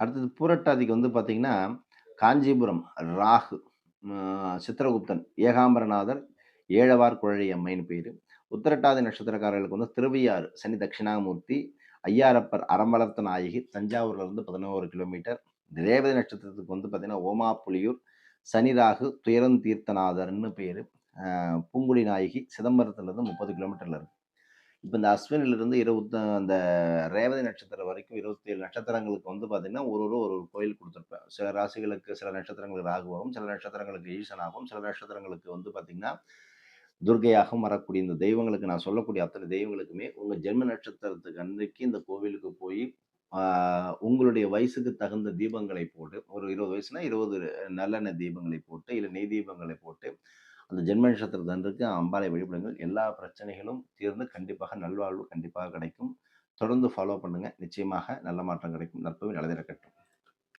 அடுத்தது பூரட்டாதிக்கு வந்து பார்த்தீங்கன்னா, காஞ்சிபுரம் ராகு, சித்திரகுப்தன், ஏகாம்பரநாதர், ஏழவார் குழலி அம்மைன்னு பேர். உத்திரட்டாதி நட்சத்திரக்காரர்களுக்கு வந்து திருவையாறு, சனி தட்சிணாமூர்த்தி, ஐயாரப்பர் அறமலர்த்த நாயகி, தஞ்சாவூர்லேருந்து 11 கிலோமீட்டர். ரேவதி நட்சத்திரத்துக்கு வந்து பார்த்தீங்கன்னா, ஓமாப்புலியூர், சனி ராகு, துயரன் தீர்த்தநாதர்னு பேர். பூங்குடி நாயகி, சிதம்பரத்துலேருந்து முப்பது கிலோமீட்டரில் இருக்குது இப்போ இந்த அஸ்வினிலிருந்து இருபத்த அந்த ரேவதி நட்சத்திரம் வரைக்கும் 27 நட்சத்திரங்களுக்கு வந்து பார்த்தீங்கன்னா, ஒரு ஒரு ஒரு கோயில் கொடுத்துருப்பேன். சில ராசிகளுக்கு சில நட்சத்திரங்களுக்கு ராகுவாகும் சில நட்சத்திரங்களுக்கு ஈசனாகவும், சில நட்சத்திரங்களுக்கு வந்து பார்த்தீங்கன்னா, துர்கையாகவும் வரக்கூடிய இந்த தெய்வங்களுக்கு நான் சொல்லக்கூடிய அத்தனை தெய்வங்களுக்குமே உங்கள் ஜென்ம நட்சத்திரத்துக்கு அன்றைக்கு இந்த கோவிலுக்கு போய் உங்களுடைய வயசுக்கு தகுந்த தீபங்களை போட்டு, ஒரு 20 வயசுனா 20 நல்லெண்ணெய் தீபங்களை போட்டு, இல்லை நெய் தீபங்களை போட்டு, அந்த ஜென்ம நட்சத்திரத்து அம்பாலை அம்பாளை வழிபடுங்கள். எல்லா பிரச்சனைகளும் தீர்ந்து கண்டிப்பாக நல்வாழ்வு கண்டிப்பாக கிடைக்கும். தொடர்ந்து ஃபாலோ பண்ணுங்கள் நிச்சயமாக நல்ல மாற்றம் கிடைக்கும். நற்பவி நல்லதிறக்கட்டும்